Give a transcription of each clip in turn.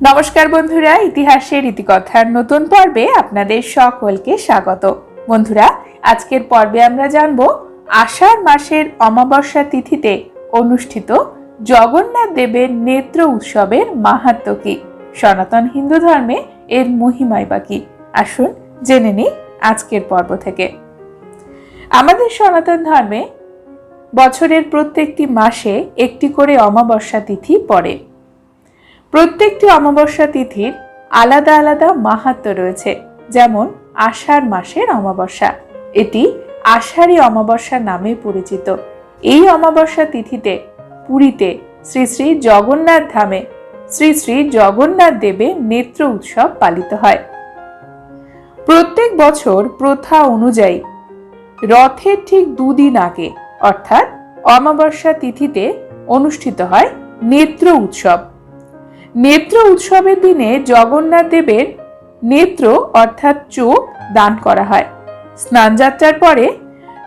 নমস্কার বন্ধুরা, ইতিহাসের ইতিকথার নতুন পর্বে আপনাদের সকলকে স্বাগত। বন্ধুরা, আজকের পর্বে আমরা জানব আষাঢ় মাসের অমাবস্যা তিথিতে অনুষ্ঠিত জগন্নাথ দেবের নেত্র উৎসবের মাহাত্ম কি? সনাতন হিন্দু ধর্মে এর মহিমাই বা কি? আসুন জেনে নিই আজকের পর্ব থেকে। আমাদের সনাতন ধর্মে বছরের প্রত্যেকটি মাসে একটি করে অমাবস্যা তিথি পড়ে। প্রত্যেকটি অমাবস্যা তিথির আলাদা আলাদা মাহাত্ম রয়েছে, যেমন আষাঢ় মাসের অমাবস্যা। এটি আষাঢ়ী অমাবস্যা নামে পরিচিত। এই অমাবস্যা তিথিতে পুরীতে শ্রী শ্রী জগন্নাথ ধামে শ্রী শ্রী জগন্নাথ দেবের নেত্র উৎসব পালিত হয়। প্রত্যেক বছর প্রথা অনুযায়ী রথের ঠিক দুদিন আগে, অর্থাৎ অমাবস্যা তিথিতে অনুষ্ঠিত হয় নেত্র উৎসব। নেত্র উৎসবের দিনে জগন্নাথ দেবের নেত্র অর্থাৎ চোখ দান করা হয়। স্নানযাত্রার পরে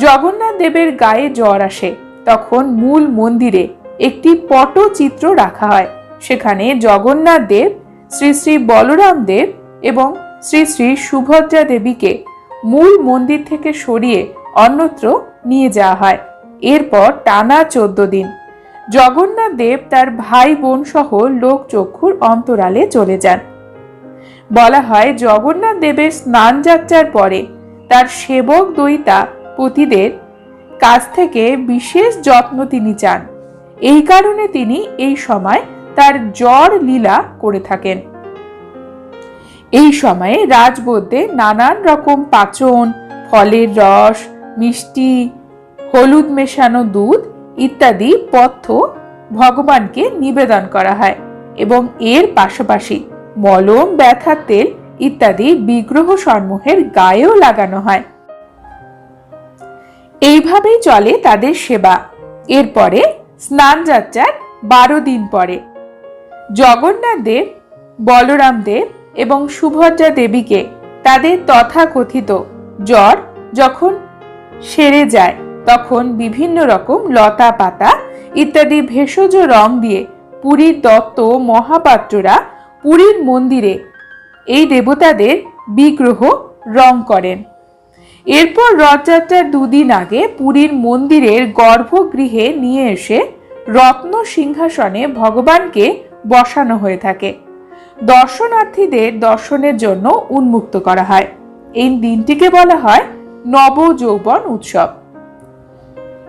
জগন্নাথ দেবের গায়ে জ্বর আসে। তখন মূল মন্দিরে একটি পটচিত্র রাখা হয়। সেখানে জগন্নাথ দেব, শ্রী শ্রী বলরাম দেব এবং শ্রী শ্রী সুভদ্রা দেবীকে মূল মন্দির থেকে সরিয়ে অন্যত্র নিয়ে যাওয়া হয়। এরপর টানা চোদ্দ দিন জগন্নাথ দেব তার ভাই বোন সহ লোকচক্ষুর অন্তরালে চলে যান। বলা হয় জগন্নাথ দেবের স্নান যাত্রার পরে তার সেবক দইতা পতিদের কাছ থেকে বিশেষ যত্ন তিনি চান। এই কারণে তিনি এই সময় তার জ্বর লীলা করে থাকেন। এই সময়ে রাজবদ্যে নানান রকম পাচন, ফলের রস, মিষ্টি, হলুদ মেশানো দুধ ইত্যাদি পথ্য ভগবানকে নিবেদন করা হয় এবং এর পাশাপাশি মলম ব্যথার তেল ইত্যাদি বিগ্রহ সমূহের গায়েও লাগানো হয়। এইভাবেই চলে তাদের সেবা। এরপরে স্নান যাত্রার বারো দিন পরে। জগন্নাথ দেব, বলরাম দেব এবং সুভদ্রা দেবীকে তাদের তথাকথিত জ্বর যখন সেরে যায় তখন বিভিন্ন রকম লতা পাতা ইত্যাদি ভেষজ রং দিয়ে পুরীর দত্ত মহাপাত্ররা পুরীর মন্দিরে এই দেবতাদের বিগ্রহ রং করেন। এরপর রথযাত্রার দুদিন আগে পুরীর মন্দিরের গর্ভগৃহে নিয়ে এসে রত্ন সিংহাসনে ভগবানকে বসানো হয়ে থাকে। দর্শনার্থীদের দর্শনের জন্য উন্মুক্ত করা হয়। এই দিনটিকে বলা হয় নবযৌবন উৎসব।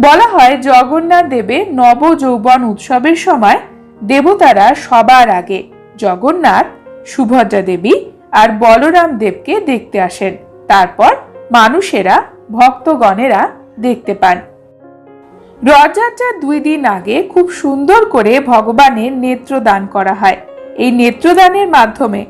বলা হয় জগন্নাথ দেবের নবযৌবন উৎসবের সময় দেবতারা সবার আগে জগন্নাথ, সুভদ্রা দেবী আর বলরাম দেবকে দেখতে আসেন। তারপর মানুষেরা, ভক্তগণেরা দেখতে পান। রথযাত্রার দুই দিন আগে খুব সুন্দর করে ভগবানের নেত্রদান করা হয়। এই নেত্রদানের মাধ্যমে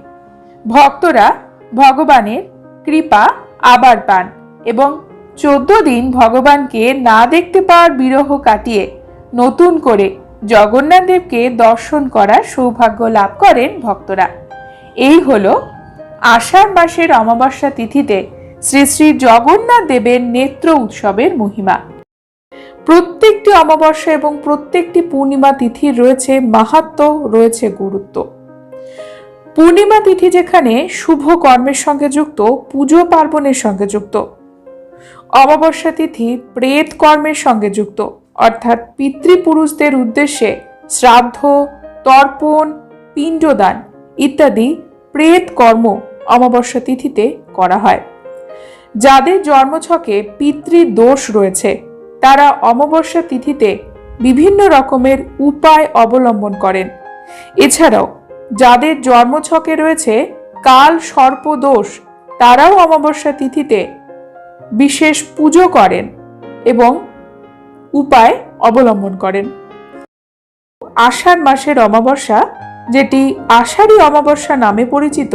ভক্তরা ভগবানের কৃপা আবার পান এবং চোদ্দ দিন ভগবানকে না দেখতে পাওয়ার বিরহ কাটিয়ে নতুন করে জগন্নাথ দেবকে দর্শন করার সৌভাগ্য লাভ করেন ভক্তরা। এই হল আষাঢ় মাসের অমাবস্যা তিথিতে শ্রী শ্রী জগন্নাথ দেবের নেত্র উৎসবের মহিমা। প্রত্যেকটি অমাবস্যা এবং প্রত্যেকটি পূর্ণিমা তিথির রয়েছে মাহাত্ম, রয়েছে গুরুত্ব। পূর্ণিমা তিথি যেখানে শুভ কর্মের সঙ্গে যুক্ত, পুজো পার্বণের সঙ্গে যুক্ত অমাবস্যা তিথি প্রেত কর্মের সঙ্গে যুক্ত, অর্থাৎ পিতৃপুরুষদের উদ্দেশ্যে শ্রাদ্ধ, তর্পণ, পিণ্ডদান ইত্যাদি প্রেত কর্ম অমাবস্যা তিথিতে করা হয়। যাদের জন্মছকে পিতৃদোষ রয়েছে, তারা অমাবস্যা তিথিতে বিভিন্ন রকমের উপায় অবলম্বন করেন। এছাড়াও, যাদের জন্মছকে রয়েছে কাল সর্পদোষ, তারাও অমাবস্যা তিথিতে বিশেষ পুজো করেন এবং উপায় অবলম্বন করেন। আষাঢ় মাসের অমাবস্যা, যেটি আষাঢ়ী অমাবস্যা নামে পরিচিত,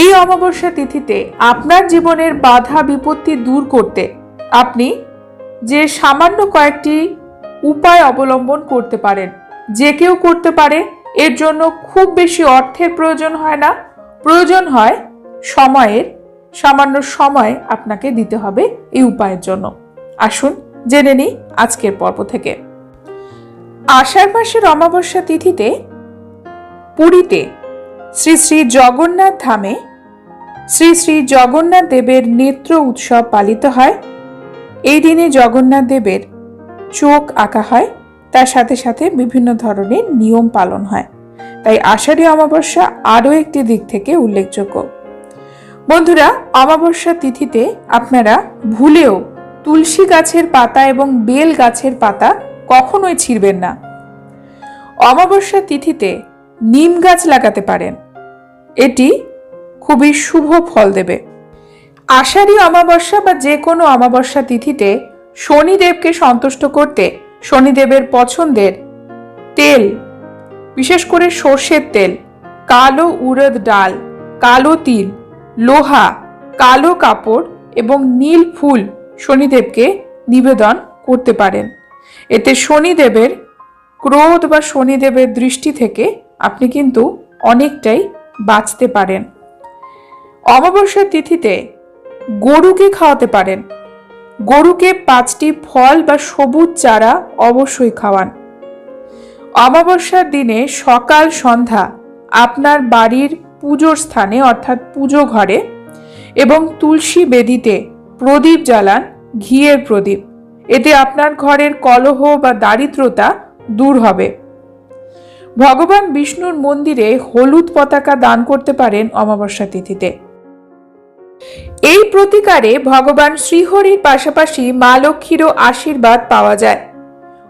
এই অমাবস্যা তিথিতে আপনার জীবনের বাধা বিপত্তি দূর করতে আপনি যে সামান্য কয়েকটি উপায় অবলম্বন করতে পারেন, যে কেউ করতে পারে, এর জন্য খুব বেশি অর্থের প্রয়োজন হয় না। প্রয়োজন হয় সময়ের সামান্য সময় আপনাকে দিতে হবে এই উপায়ের জন্য। আসুন, জেনে নিই আজকের পর্ব থেকে। আষাঢ় মাসের অমাবস্যা তিথিতে পুরীতে শ্রী শ্রী জগন্নাথ ধামে শ্রী শ্রী জগন্নাথ দেবের নেত্র উৎসব পালিত হয়। এই দিনে জগন্নাথ দেবের চোখ আঁকা হয়। তার সাথে সাথে বিভিন্ন ধরনের নিয়ম পালন হয়। তাই আষাঢ়ী অমাবস্যা আরও একটি দিক থেকে উল্লেখযোগ্য। বন্ধুরা, অমাবস্যা তিথিতে আপনারা ভুলেও তুলসী গাছের পাতা এবং বেল গাছের পাতা কখনোই ছিঁড়বেন না। অমাবস্যা তিথিতে নিম গাছ লাগাতে পারেন। এটি খুবই শুভ ফল দেবে। আষাঢ়ী অমাবস্যা বা যে কোনো অমাবস্যা তিথিতে শনিদেবকে সন্তুষ্ট করতে শনিদেবের পছন্দের তেল, বিশেষ করে সর্ষের তেল, কালো উড়দ ডাল, কালো তিল লোহা, কালো কাপড় এবং নীল ফুল শনিদেবকে নিবেদন করতে পারেন। এতে শনিদেবের ক্রোধ বা শনিদেবের দৃষ্টি থেকে আপনি কিন্তু অনেকটাই বাঁচতে পারেন। অমাবস্যার তিথিতে গরুকে খাওয়াতে পারেন। গরুকে পাঁচটি ফল বা সবুজ চারা অবশ্যই খাওয়ান। অমাবস্যার দিনে সকাল সন্ধ্যা আপনার বাড়ির পুজোর স্থানে, অর্থাৎ পুজো ঘরে, এবং তুলসী বেদিতে প্রদীপ জ্বালান ঘিয়ের প্রদীপ। এতে আপনার ঘরের কলহ বা দারিদ্রতা দূর হবে। ভগবান বিষ্ণুর মন্দিরে হলুদ পতাকা দান করতে পারেন অমাবস্যা তিথিতে। এই প্রতিকারে ভগবান শ্রীহরির পাশাপাশি মা লক্ষ্মীরও আশীর্বাদ পাওয়া যায়।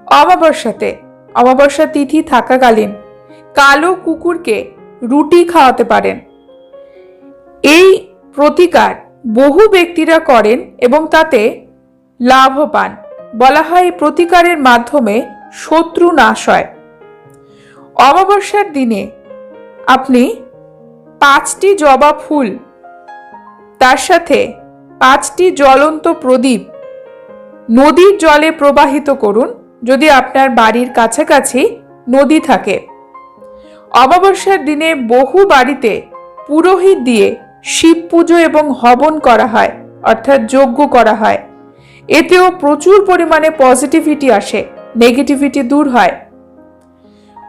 অমাবস্যাতে, অমাবস্যা তিথি থাকাকালীন কালো কুকুরকে রুটি খাওয়াতে পারেন। এই প্রতিকার বহু ব্যক্তিরা করেন এবং তাতে লাভও পান। বলা হয় প্রতিকারের মাধ্যমে শত্রু নাশ হয়। অমাবস্যার দিনে আপনি পাঁচটি জবা ফুল, তার সাথে পাঁচটি জ্বলন্ত প্রদীপ নদীর জলে প্রবাহিত করুন। যদি আপনার বাড়ির কাছাকাছি নদী থাকে অমাবস্যার দিনে বহু বাড়িতে পুরোহিত দিয়ে শিব পুজো এবং হবন করা হয়, অর্থাৎ যজ্ঞ করা হয়। এতেও প্রচুর পরিমাণে পজিটিভিটি আসে নেগেটিভিটি দূর হয়।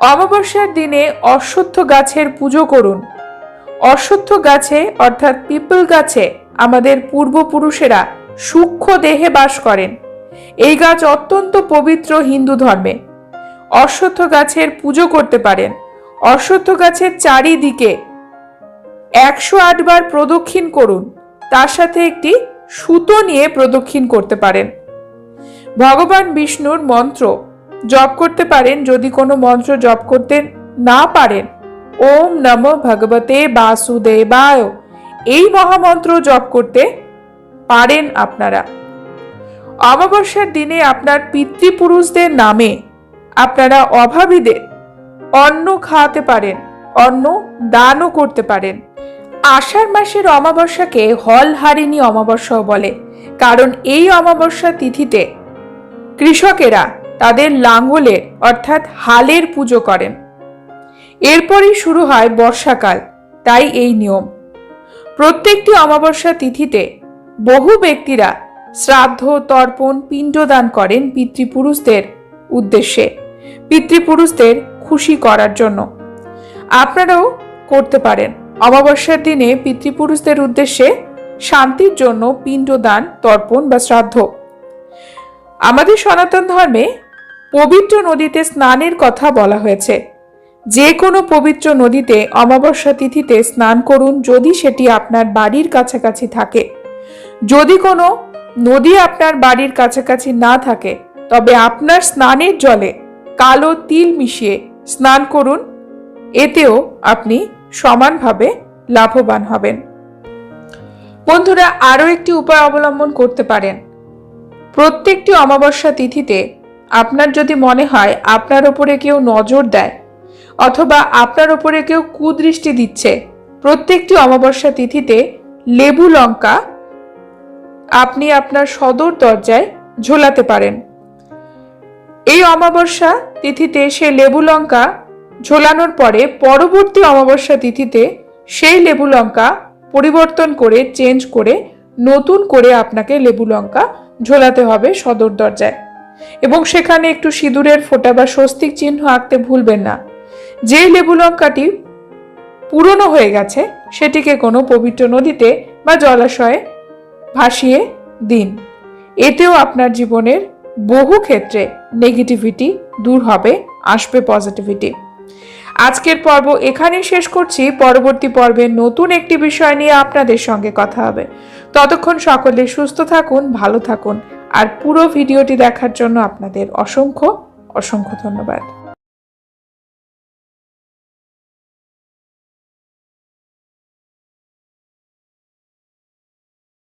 অমাবস্যার দিনে অশ্বত্থ গাছের পুজো করুন। অশ্বত্থ গাছে, অর্থাৎ পিপল গাছে, আমাদের পূর্বপুরুষেরা সূক্ষ্ম দেহে বাস করেন। এই গাছ অত্যন্ত পবিত্র হিন্দু ধর্মে। অশ্বত্থ গাছের পুজো করতে পারেন। অশ্বত্থ গাছের চারিদিকে একশো আটবার প্রদক্ষিণ করুন। তার সাথে একটি সুতো নিয়ে প্রদক্ষিণ করতে পারেন। ভগবান বিষ্ণুর মন্ত্র জপ করতে পারেন। যদি কোনো মন্ত্র জপ করতে না পারেন, ওম নম ভগবতে বাসুদেবায়। এই মহামন্ত্র জপ করতে পারেন আপনারা। অমাবস্যার দিনে আপনার পিতৃপুরুষদের নামে আপনারা অভাবীদের অন্ন খাওয়াতে পারেন, অন্ন দানও করতে পারেন। আষাঢ় মাসের অমাবস্যাকে হল হারিণী অমাবস্যাও বলে, কারণ এই অমাবস্যা তিথিতে কৃষকেরা তাদের লাঙ্গলের অর্থাৎ হালের পুজো করেন। এরপরই শুরু হয় বর্ষাকাল, তাই এই নিয়ম। প্রত্যেকটি অমাবস্যা তিথিতে বহু ব্যক্তিরা শ্রাদ্ধ, তর্পণ, পিণ্ডদান করেন পিতৃপুরুষদের উদ্দেশ্যে। পিতৃপুরুষদের খুশি করার জন্য। আপনারাও করতে পারেন। অমাবস্যার দিনে পিতৃপুরুষদের উদ্দেশ্যে শান্তির জন্য পিণ্ডদান, তর্পণ বা শ্রাদ্ধ। আমাদের সনাতন ধর্মে পবিত্র নদীতে স্নানের কথা বলা হয়েছে। যে কোনো পবিত্র নদীতে অমাবস্যা তিথিতে স্নান করুন যদি সেটি আপনার বাড়ির কাছাকাছি থাকে। যদি কোনো নদী আপনার বাড়ির কাছাকাছি না থাকে, তবে আপনার স্নানের জলে কালো তিল মিশিয়ে স্নান করুন, এতেও আপনি সমানভাবে লাভবান হবেন। বন্ধুরা, আরও একটি উপায় অবলম্বন করতে পারেন। প্রত্যেকটি অমাবস্যা তিথিতে আপনার যদি মনে হয় আপনার ওপরে কেউ নজর দেয় অথবা আপনার ওপরে কেউ কুদৃষ্টি দিচ্ছে, প্রত্যেকটি অমাবস্যা তিথিতে লেবু লঙ্কা আপনি আপনার সদর দরজায় ঝোলাতে পারেন। এই অমাবস্যা তিথিতে সে লেবু লঙ্কা ঝোলানোর পরে পরবর্তী অমাবস্যা তিথিতে সেই লেবু লঙ্কা পরিবর্তন করে চেঞ্জ করে নতুন করে আপনাকে লেবু লঙ্কা ঝোলাতে হবে সদর দরজায়। এবং সেখানে একটু সিঁদুরের ফোঁটা বা স্বস্তিক চিহ্ন আঁকতে ভুলবেন না। যে লেবু লঙ্কাটি পুরনো হয়ে গেছে, সেটিকে কোনো পবিত্র নদীতে বা জলাশয়ে ভাসিয়ে দিন। এতেও আপনার জীবনের বহু ক্ষেত্রে নেগেটিভিটি দূর হবে, আসবে পজিটিভিটি আজকের পর্ব এখানেই শেষ করছি। পরবর্তী পর্বে নতুন একটি বিষয় নিয়ে আপনাদের সঙ্গে কথা হবে। ততক্ষণ সকলে সুস্থ থাকুন, ভালো থাকুন, আর পুরো ভিডিওটি দেখার জন্য আপনাদের অসংখ্য অসংখ্য ধন্যবাদ।